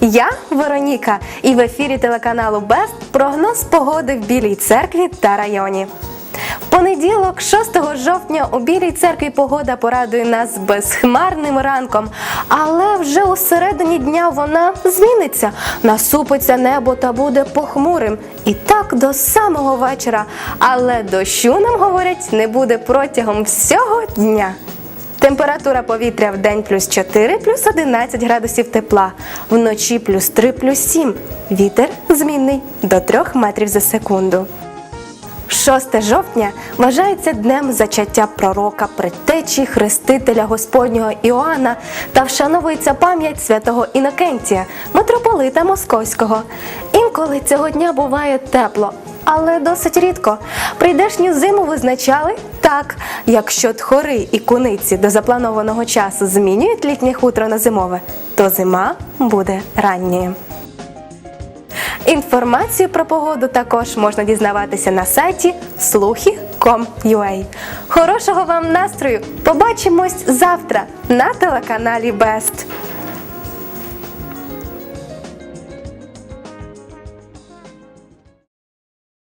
Я Вероніка, і в ефірі телеканалу Бест прогноз погоди в Білій церкві та районі. В понеділок, 6 жовтня, у Білій церкві погода порадує нас безхмарним ранком, але вже у середині дня вона зміниться, насупиться небо та буде похмурим. І так до самого вечора. Але дощу нам говорять не буде протягом всього дня. Температура повітря в день плюс 4, плюс 11 градусів тепла, вночі плюс 3, плюс 7. Вітер змінний до 3 метрів за секунду. 6 жовтня вважається днем зачаття пророка, предтечі, хрестителя Господнього Іоанна та вшановується пам'ять святого Інокентія, митрополита Московського. Інколи цього дня буває тепло, але досить рідко. Прийдешню зиму визначали так, якщо тхори і куниці до запланованого часу змінюють літнє хутро на зимове, то зима буде ранньою. Інформацію про погоду також можна дізнаватися на сайті слухи.com.ua. Хорошого вам настрою! Побачимось завтра на телеканалі Бест.